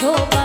走。